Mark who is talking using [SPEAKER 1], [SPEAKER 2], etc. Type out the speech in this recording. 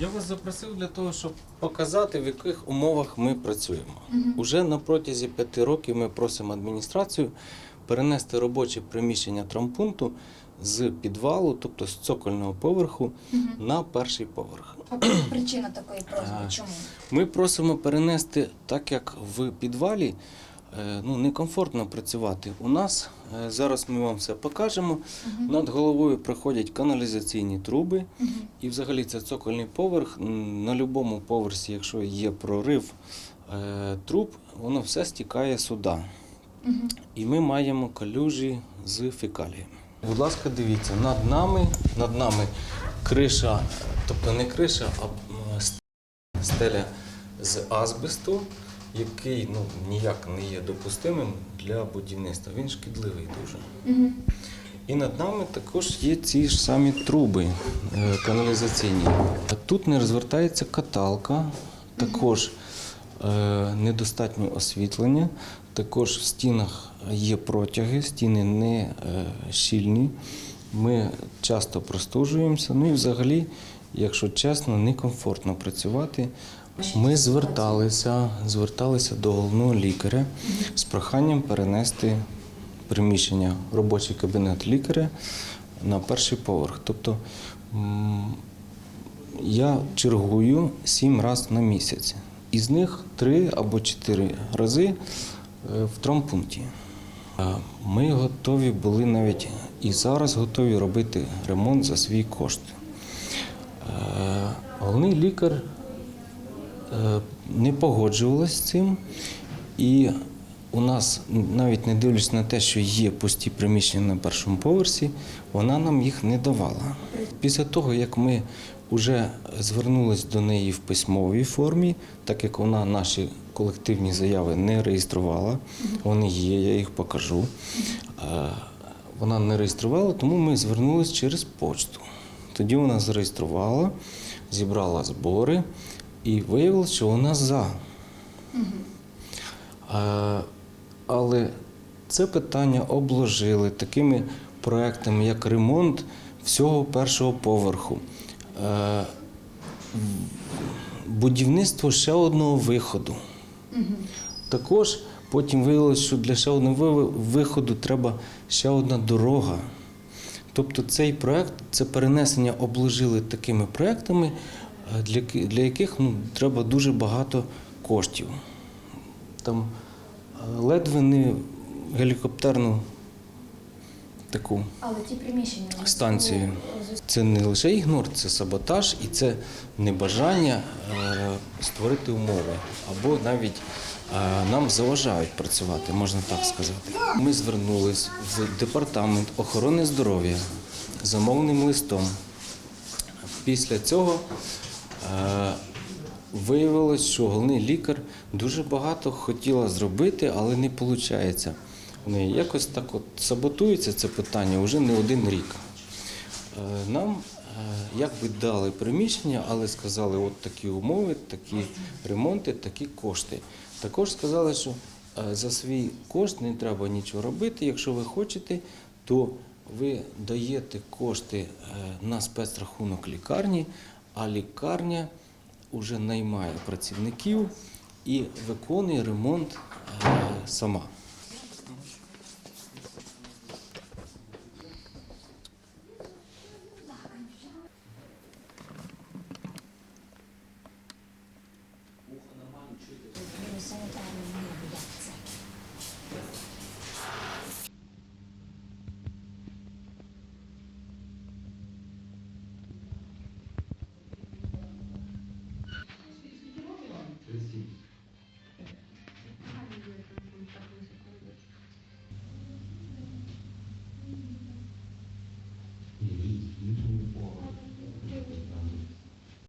[SPEAKER 1] Я вас запросив для того, щоб показати, в яких умовах ми працюємо.
[SPEAKER 2] Мгм.
[SPEAKER 1] Уже на протязі п'яти років ми просимо адміністрацію перенести робоче приміщення травмпункту з підвалу, тобто з цокольного поверху,
[SPEAKER 2] Мгм.
[SPEAKER 1] на перший поверх.
[SPEAKER 2] А причина такої просьби? Чому?
[SPEAKER 1] Ми просимо перенести, так як в підвалі ну, некомфортно працювати. У нас е, зараз ми вам все покажемо.
[SPEAKER 2] Мгм.
[SPEAKER 1] Над головою проходять каналізаційні труби.
[SPEAKER 2] Мгм.
[SPEAKER 1] І взагалі це цокольний поверх. На будь-якому поверсі, якщо є прорив е, труб, воно все стікає сюди.
[SPEAKER 2] Мгм.
[SPEAKER 1] І ми маємо калюжі з фекаліями. Будь ласка, дивіться, над нами, над нами криша, тобто не криша, а стеля з азбесту, який ну, ніяк не є допустимим для будівництва. Він шкідливий дуже. І над нами також є ці ж самі труби е, каналізаційні. Тут не розвертається каталка, також е, недостатньо освітлення, також в стінах є протяги, стіни не е, щільні. Ми часто простужуємося. Ну і взагалі, якщо чесно, некомфортно працювати. Ми зверталися, зверталися до головного лікаря з проханням перенести приміщення, робочий кабінет лікаря на перший поверх. Тобто я чергую сім разів на місяць. Із них три або чотири рази е, в травмпункті. Е, Ми готові були навіть і зараз готові робити ремонт за свій кошт. Е, Головний лікар не погоджувалась з цим. І у нас, навіть не дивлячись на те, що є пусті приміщення на першому поверсі, вона нам їх не давала. Після того, як ми вже звернулись до неї в письмовій формі, так як вона наші колективні заяви не реєструвала, вони є, я їх покажу. Е, Вона не реєструвала, тому ми звернулись через почту. Тоді вона зареєструвала, зібрала збори і виявилось, що вона за. Е, Але це питання обложили такими проектами, як ремонт всього першого поверху, е, будівництво ще одного виходу. Також потім виявилося, що для ще одного виходу треба ще одна дорога. Тобто цей проект це перенесення обложили такими проектами, для, для яких ну, треба дуже багато коштів. Там е, ледве не гелікоптерну таку
[SPEAKER 2] Але ті приміщення
[SPEAKER 1] станцію. Це не лише ігнор, це саботаж і це небажання е, створити умови або навіть е, нам заважають працювати, можна так сказати. Ми звернулись в департамент охорони здоров'я замовним листом. Після цього виявилось, що головний лікар дуже багато хотіла зробити, але не виходить. В неї якось так от саботується це питання вже не один рік. Е, Нам е, якби дали приміщення, але сказали, от такі умови, такі ремонти, такі кошти. Також сказали, що е, за свій кошт не треба нічого робити. Якщо ви хочете, то ви даєте кошти е, на спецрахунок лікарні, а лікарня вже наймає працівників і виконує ремонт е, сама.